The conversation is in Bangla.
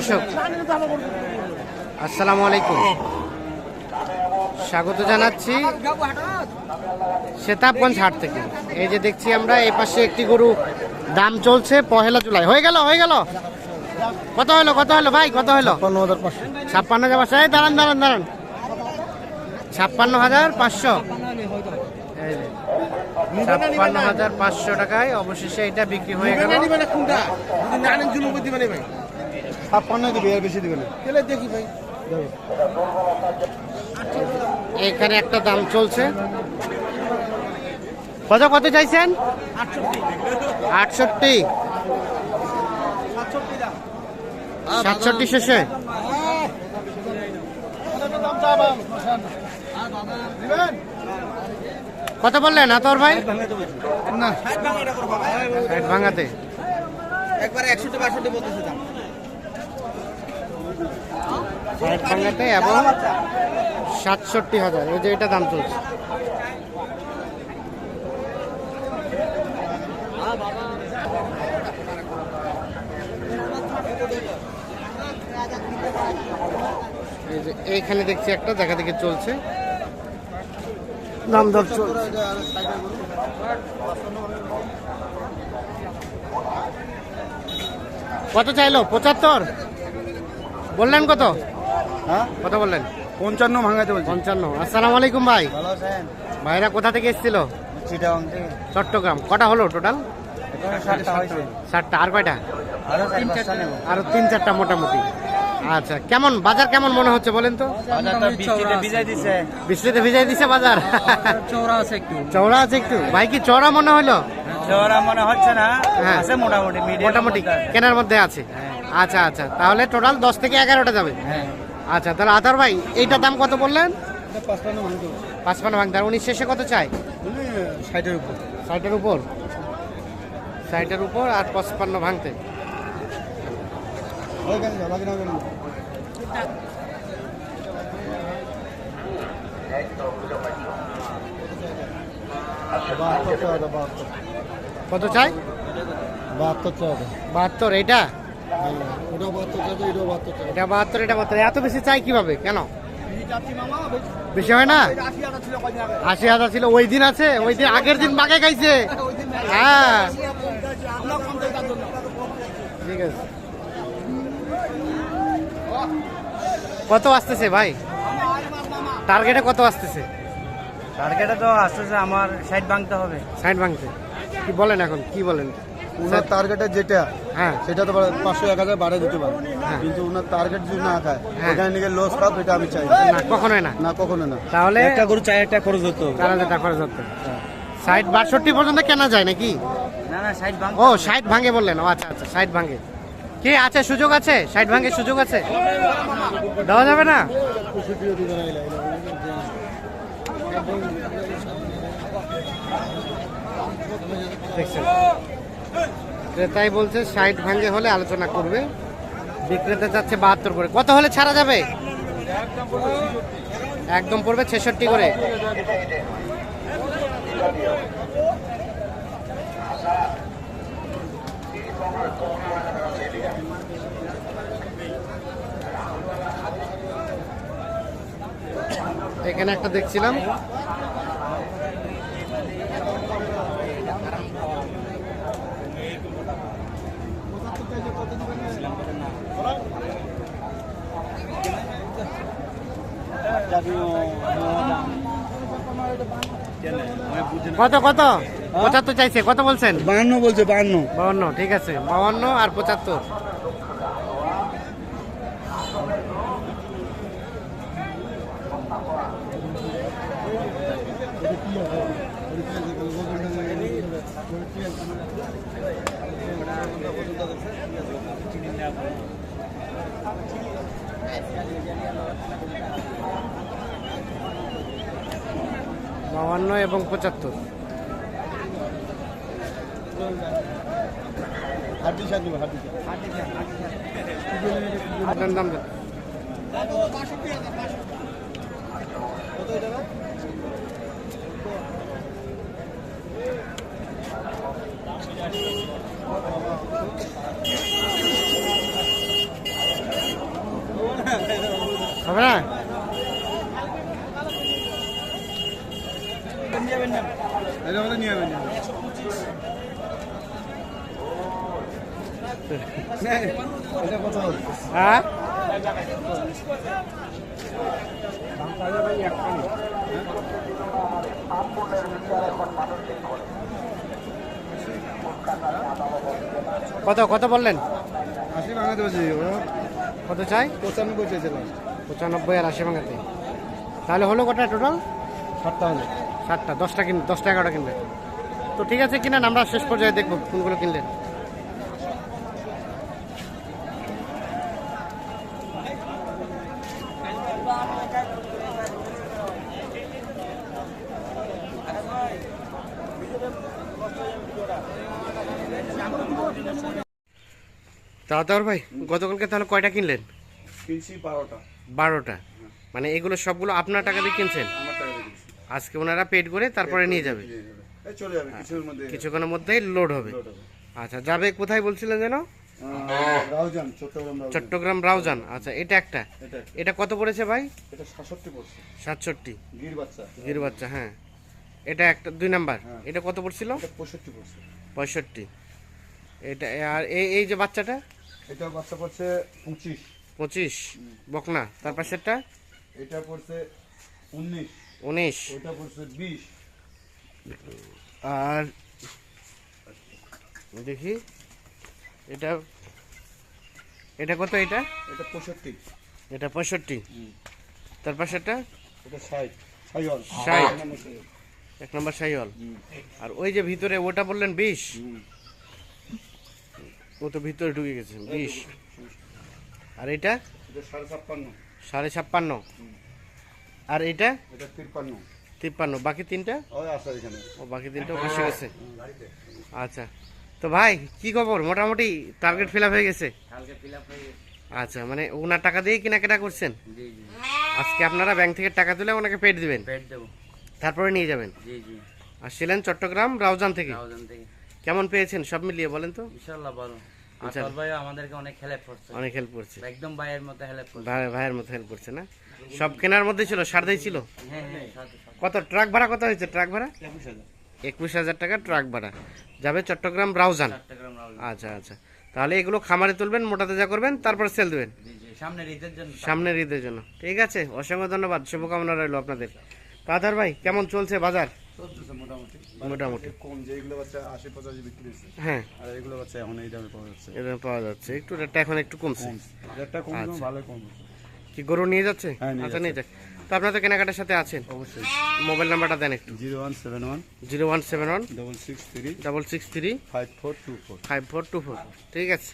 দর্শক, আসসালামু আলাইকুম। স্বাগত জানাচ্ছি সেতাবগঞ্জ হাট থেকে। এই যে দেখছি আমরা, এই পাশে একটি গরু, দাম চলছে পহেলা জুলাই। হয়ে গেল হয়ে গেল। কত হলো কত হলো ভাই, কত হলো? ছাপ্পান্ন হাজার পাঁচশো। দাঁড়ান দাঁড়ান দাঁড়ান। ছাপ্পান্ন হাজার পাঁচশো। ছাপ্পান্ন হাজার পাঁচশো টাকায় অবশেষে এটা বিক্রি হয়ে গেল। ছাপ্পান্ন দিবে আর বেশি দিবে না। দেখি ভাই। এখানে একটা দাম চলছে। কত কত চাইছেন? আটষট্টি। সাতষট্টি শেষে। কত বললেন আতর ভাই? না। ভাঙাতে। একবার একষট্টি বাষট্টি বলতেছে দাম। ষাট ভাঙাতে এবং সাতষট্টি হাজার এই যে এটা দাম চলছে। এই যে এইখানে দেখছি একটা দেখা দেখি চলছে। দাম দর চলছে। কত চাইলো? পঁচাত্তর? বললেন কত? হ্যাঁ? কত বললেন? পঞ্চান্ন ভাঙাতে বলছি। পঞ্চান্ন। আসসালামু আলাইকুম ভাই। ভালো আছেন? ভাইরা কোথা থেকে এসেছিল? চট্টগ্রাম। কটা হলো টোটাল? ষাটটা আর কয়টা? আরও তিন চারটা। মোটামুটি। আচ্ছা কেমন? বাজার কেমন মনে হচ্ছে বলেন তো? বৃষ্টিতে ভিজাই দিছে। বাজার? চৌড়া আছে একটু। চওড়া আছে একটু। ভাই কি চওড়া মনে হলো? চৌড়া মনে হচ্ছে না। হ্যাঁ। মোটামুটি মোটামুটি কেনার মধ্যে আছে। আচ্ছা আচ্ছা। তাহলে টোটাল দশ থেকে এগারোটা যাবে। হ্যাঁ। আচ্ছা তাহলে আতার ভাই এইটার দাম কত বললেন? পাঁচপান্ন ভাঙতে ভাঙতার উনিশ শেষে কত চাই ষাটের উপর। ষাটের উপর? ষাটের উপর আর পঁচপান্ন ভাঙতে। কত চাই বাহাত্তর বাহাত্তর এইটা? এটা বাহাত্তর এটা বাহাত্তর এত বেশি চাই কীভাবে? কেন? বেশি হয় না? আশি হাজার ছিল ওই দিন আছে? ওই দিন আগের দিন বাগে খাইছে। হ্যাঁ ঠিক আছে। কত আসতেছে ভাই? টার্গেটে কত আসতেছে? টার্গেটে তো আস্তে আস্তে আমার সাইড ভাঙতে হবে। সাইড ভাঙতে। কি বলেন এখন? কি বলেন? ওনার টার্গেটে যেটা হ্যাঁ। সেটা তো পাঁচশো এক হাজার বাড়ে দিতে পারে। হ্যাঁ। কিন্তু ওনার টার্গেট যদি না খায় হ্যাঁ। এখানে নিয়ে লস খাও এটা আমি চাই না। কখনোই না। না কখনো না। তাহলে একটা গরু চাই একটা খরচ হতো চার হাজার খরচ হতো ষাট বাষট্টি পর্যন্ত কেনা যায় নাকি? না না সাইড ভাঙ ও ষাট ভাঙে বললেন। ও আচ্ছা আচ্ছা ষাট ভাঙে। কি আছে? সুযোগ আছে? ষাট ভাঙে সুযোগ আছে? দেওয়া যাবে না? দেখছেন। ক্রেতাই বলছে, ষাট ভাঙে হলে আলোচনা করবে। বিক্রেতা যাচ্ছে বাহাত্তর করে। কত হলে ছাড়া যাবে? একদম পড়বে ছেষট্টি করে। এখানে একটা দেখছিলাম। কত কত? পঁচাত্তর চাইছে কত বলছেন? বাহান্ন বলছে বাহান্ন। বাহান্ন ঠিক আছে বাহান্ন আর পঁচাত্তর। বাউন্ন এবং পঁচাত্তর। আপনার দাম হবে না এটা হলে নিয়ে যাবেন এটা কত হ্যাঁ কত কত বললেন? আশি ভাঙাতে বলছি কত চাই? পঁচানব্বই চেয়েছিলাম পঁচানব্বই আর আশি ভাঙাতে। তাহলে হলো কটা টোটাল? সাতটা হলে। ষাটটা দশটা কিন দশটা এগারোটা কিনবেন তো ঠিক আছে কিনেন আমরা শেষ পর্যায়ে দেখব কোনগুলো কিনলেন। দাদার ভাই গতকালকে তাহলে কয়টা কিনলেন? কিনছি বারোটা। বারোটা। মানে এগুলো সবগুলো আপনার টাকা দিয়ে কিনছেন আমার টাকা দিয়ে কিনছি আজকে ওনারা পেড করে তারপরে নিয়ে যাবে। চলে যাবে কিছুর মধ্যে কিছুক্ষণের মধ্যেই লোড হবে। আচ্ছা যাবে কোথায় বলছিলেন যেন? চট্টগ্রাম রাউজান। আচ্ছা এটা একটা। এটা কত পড়েছে ভাই? সাতষট্টি গির বাচ্চা। হ্যাঁ। এটা একটা দুই নাম্বার। হ্যাঁ। এটা কত পড়ছিল? পঁয়ষট্টি এটা আর এই এই যে বাচ্চাটা? এটা বাচ্চা পড়ছে পঁচিশ। পঁচিশ। বকনা। তার পাশেরটা এটা পড়ছে উনিশ। উনিশ। পড়ছে বিশ। আর দেখি এটা এটা কত এটা? এটা পঁয়ষট্টি। এটা পঁয়ষট্টি। তার পাশেরটা? এটা ষাট। ষাট ষাট। এক নম্বর সাইওয়াল আর ওই যে ভিতরে ওটা বললেন বিশ? ও তো ভিতরে ঢুকে গেছে বিশ। আর এটা? এটা সাড়ে ছাপ্পান্ন। সাড়ে ছাপ্পান্ন। আর এটা? এটা তিপ্পান্ন। তিপ্পান্ন। বাকি তিনটা? ওই আসা এখানে। ও বাকি তিনটা বসে গেছে আচ্ছা। তো ভাই কি খবর? মোটামুটি টার্গেট ফিল হয়ে গেছে? আচ্ছা মানে ওনার টাকা দিয়ে কেনাকাটা করছেন? জি জি। আজকে আপনারা ব্যাংক থেকে টাকা তুলে ওনাকে পেড দিবেন? পেট দেবো। তারপরে নিয়ে যাবেন? জি জি। আসছিলেন চট্টগ্রাম রাউজান থেকে? কেমন পেয়েছেন? সব মিলিয়ে বলেন তো। ইনশাল্লাহ ভালো। ভাই আমাদেরকে অনেক হেল্প করছে। অনেক হেল্প করছে। একদম ভাইয়ের মতো হেল্প করছে। ভাই ভাইয়ের মতো হেল্প করছে না? সব কেনার মধ্যে ছিল সারদাই ছিল? হ্যাঁ হ্যাঁ। কত ট্রাক ভাড়া কত হয়েছে ট্রাক ভাড়া? একুশ হাজার। টাকা ট্রাক ভাড়া। যাবে চট্টগ্রাম রাউজান? চট্টগ্রাম রাউজান। আচ্ছা আচ্ছা। তাহলে এগুলো খামারে তুলবেন মোটা তাজা করবেন তারপর সেল দেবেন? সামনের ঈদের জন্য। ঠিক আছে অসংখ্য ধন্যবাদ। শুভকামনা রইল আপনাদের। কাদার ভাই কেমন চলছে বাজার? মোটামুটি। মোটামুটি। কম যে এগুলো বাচ্চা আশি পঁচাশি বিক্রি হচ্ছে হ্যাঁ। আর এগুলো বাচ্চা এখন এই দামে পাওয়া যাচ্ছে। পাওয়া যাচ্ছে। একটু রেটটা এখন একটু কমছে। রেটটা কম আচ্ছা। ভালো কম। কি গরু নিয়ে যাচ্ছে? হ্যাঁ, আচ্ছা নিয়ে যাক তো আপনার তো কেনাকাটার সাথে আছেন? অবশ্যই। মোবাইল নাম্বারটা দেন একটু। Zero one seven one. Zero one seven one double six three. Double six three five four two four. Five four two four. ঠিক আছে।